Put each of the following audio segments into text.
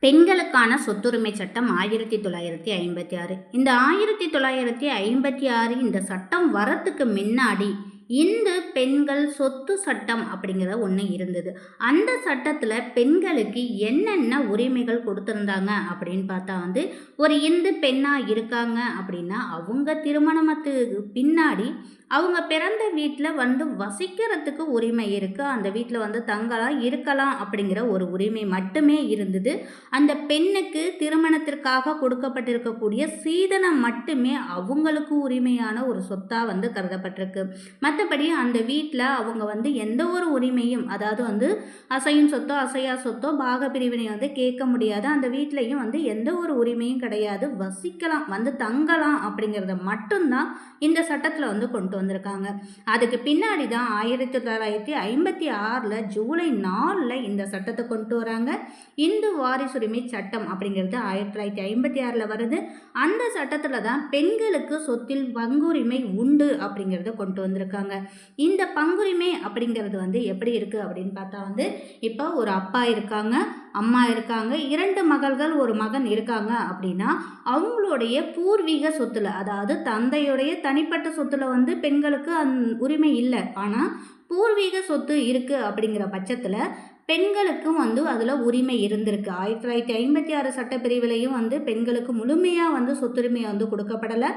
பெண்களுக்கான சொத்துரிமை சட்டம் ஆயிரத்தி தொள்ளாயிரத்தி ஐம்பத்தி ஆறு. இந்த ஆயிரத்தி தொள்ளாயிரத்தி ஐம்பத்தி ஆறு இந்த சட்டம் வரத்துக்கு முன்னாடி இந்து பெண்கள் சொத்து சட்டம் அப்படிங்கிற ஒன்று இருந்தது. அந்த சட்டத்தில் பெண்களுக்கு என்னென்ன உரிமைகள் கொடுத்துருந்தாங்க அப்படின்னு பார்த்தா வந்து ஒரு இந்து பெண்ணாக இருக்காங்க அப்படின்னா அவங்க திருமணத்துக்கு பின்னாடி அவங்க பிறந்த வீட்டில் வந்து வசிக்கிறதுக்கு உரிமை இருக்குது அந்த வீட்டில் வந்து தங்கலாம் இருக்கலாம் அப்படிங்கிற ஒரு உரிமை மட்டுமே இருந்தது. அந்த பெண்ணுக்கு திருமணத்திற்காக கொடுக்கப்பட்டிருக்கக்கூடிய சீதனம் மட்டுமே அவங்களுக்கு உரிமையான ஒரு சொத்தாக வந்து கருதப்பட்டிருக்கு. மற்றபடி அந்த வீட்டில் அவங்க வந்து எந்த ஒரு உரிமையும் அதாவது வந்து அசையும் சொத்தோ அசையா சொத்தோ பாக பிரிவினை வந்து கேட்க முடியாது. அந்த வீட்லேயும் வந்து எந்த ஒரு உரிமையும் கிடையாது. வசிக்கலாம் வந்து தங்கலாம் அப்படிங்கிறத மட்டும்தான் இந்த சட்டத்தில் வந்து கொண்டு வந்திருக்காங்க. அதுக்கு பின்னாடி தான் ஆயிரத்தி தொள்ளாயிரத்தி ஐம்பத்தி ஆறில் ஜூலை நாலில் இந்த சட்டத்தை கொண்டு வராங்க. இந்து வாரிசுரிமை சட்டம் அப்படிங்கிறது ஆயிரத்தி தொள்ளாயிரத்தி ஐம்பத்தி ஆறில் வருது. அந்த சட்டத்தில் தான் பெண்களுக்கு சொத்தில் பங்குரிமை உண்டு அப்படிங்கிறத கொண்டு வந்திருக்காங்க. இந்த பங்குரிமை அப்படிங்கிறது வந்து எப்படி இருக்குது அப்படின்னு பார்த்தா வந்து இப்போ ஒரு அப்பா இருக்காங்க அம்மா இருக்காங்க இரண்டு மகள்கள் ஒரு மகன் இருக்காங்க அப்படின்னா அவங்களுடைய பூர்வீக சொத்துல அதாவது தந்தையுடைய தனிப்பட்ட சொத்துல வந்து பெண்களுக்கு அந் உரிமை இல்லை. ஆனால் பூர்வீக சொத்து இருக்குது அப்படிங்கிற பட்சத்தில் பெண்களுக்கும் வந்து அதில் உரிமை இருந்திருக்கு. ஆயிரத்தி தொள்ளாயிரத்தி ஐம்பத்தி ஆறு சட்டப்பிரிவிலையும் வந்து பெண்களுக்கு முழுமையாக வந்து சொத்துரிமை வந்து கொடுக்கப்படலை.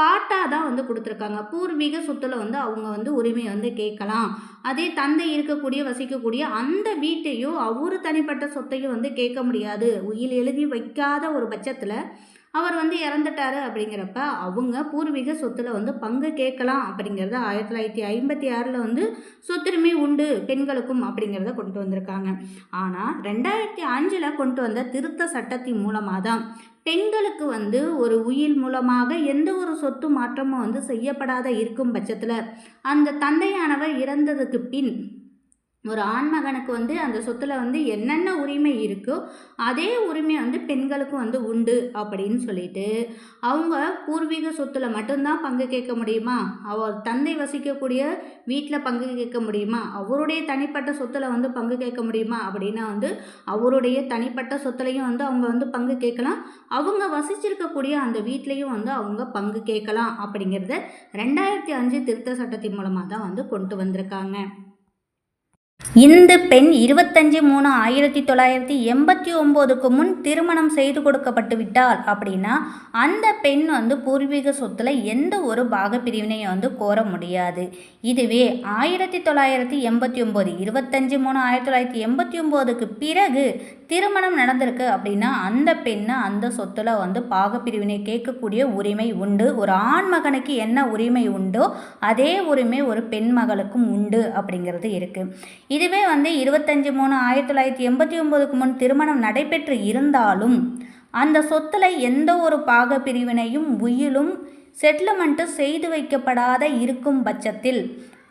பாட்டாக தான் வந்து கொடுத்துருக்காங்க. பூர்வீக சொத்துல வந்து அவங்க வந்து உரிமை வந்து கேட்கலாம். அதே தந்தை இருக்கக்கூடிய வசிக்கக்கூடிய அந்த வீட்டையும் அவரு தனிப்பட்ட சொத்தையும் வந்து கேட்க முடியாது. உயில் எழுதி வைக்காத ஒரு பட்சத்தில் அவர் வந்து இறந்துட்டாரு அப்படிங்கிறப்ப அவங்க பூர்வீக சொத்தில் வந்து பங்கு கேட்கலாம் அப்படிங்கிறத ஆயிரத்தி தொள்ளாயிரத்தி ஐம்பத்தி ஆறில் வந்து சொத்துரிமை உண்டு பெண்களுக்கும் அப்படிங்கிறத கொண்டு வந்திருக்காங்க. ஆனால் ரெண்டாயிரத்தி அஞ்சில் கொண்டு வந்த திருத்த சட்டத்தின் மூலமாக தான் பெண்களுக்கு வந்து ஒரு உயிர் மூலமாக எந்த ஒரு சொத்து மாற்றமும் வந்து செய்யப்படாத இருக்கும் பட்சத்தில் அந்த தந்தையானவர் இறந்ததுக்கு பின் ஒரு ஆண்மகனுக்கு வந்து அந்த சொத்தில் வந்து என்னென்ன உரிமை இருக்கோ அதே உரிமை வந்து பெண்களுக்கும் வந்து உண்டு அப்படின்னு சொல்லிட்டு அவங்க பூர்வீக சொத்தில் மட்டும்தான் பங்கு கேட்க முடியுமா? அவர் தந்தை வசிக்கக்கூடிய வீட்டில் பங்கு கேட்க முடியுமா? அவருடைய தனிப்பட்ட சொத்தில் வந்து பங்கு கேட்க முடியுமா? அப்படின்னா வந்து அவருடைய தனிப்பட்ட சொத்துலையும் வந்து அவங்க வந்து பங்கு கேட்கலாம். அவங்க வசிச்சிருக்கக்கூடிய அந்த வீட்லேயும் வந்து அவங்க பங்கு கேட்கலாம் அப்படிங்கிறத ரெண்டாயிரத்தி அஞ்சு திருத்த சட்டத்தின் மூலமாக தான் வந்து கொண்டு வந்திருக்காங்க. இந்த பெண் இருபத்தஞ்சி மூணு ஆயிரத்தி தொள்ளாயிரத்தி எண்பத்தி ஒம்போதுக்கு முன் திருமணம் செய்து கொடுக்கப்பட்டு விட்டால் அப்படின்னா அந்த பெண் வந்து பூர்வீக சொத்தில் எந்த ஒரு பாகப்பிரிவினையை வந்து கோர முடியாது. இதுவே ஆயிரத்தி தொள்ளாயிரத்தி எண்பத்தி ஒம்பது இருபத்தஞ்சி மூணு ஆயிரத்தி தொள்ளாயிரத்தி எண்பத்தி ஒம்போதுக்கு பிறகு திருமணம் நடந்திருக்கு அப்படின்னா அந்த பெண்ணை அந்த சொத்தில் வந்து பாகப்பிரிவினை கேட்கக்கூடிய உரிமை உண்டு. ஒரு ஆண் மகனுக்கு என்ன உரிமை உண்டோ அதே உரிமை ஒரு பெண் மகளுக்கும் உண்டு அப்படிங்கிறது இருக்குது இதுவே வந்து இருபத்தஞ்சி மூணு ஆயிரத்தி தொள்ளாயிரத்தி எண்பத்தி ஒம்போதுக்கு முன் திருமணம் நடைபெற்று இருந்தாலும் அந்த சொத்தில் எந்த ஒரு பாக பிரிவினையும் உயிலும் செட்டில்மெண்ட்டு செய்து வைக்கப்படாத இருக்கும் பட்சத்தில்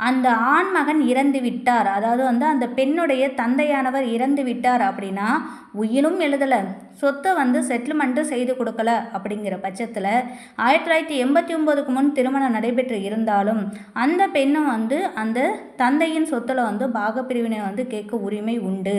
அந்த ஆண்மகன் இறந்து விட்டார். அதாவது வந்து அந்த பெண்ணுடைய தந்தையானவர் இறந்து விட்டார் அப்படின்னா உயிரும் எழுதலை. சொத்தை வந்து செட்டில்மெண்ட்டும் செய்து கொடுக்கல அப்படிங்கிற பட்சத்தில் ஆயிரத்தி தொள்ளாயிரத்தி எண்பத்தி ஒம்போதுக்கு முன் திருமணம் நடைபெற்று இருந்தாலும் அந்த பெண்ணும் வந்து அந்த தந்தையின் சொத்தில் வந்து பாகப்பிரிவினை வந்து கேட்க உரிமை உண்டு.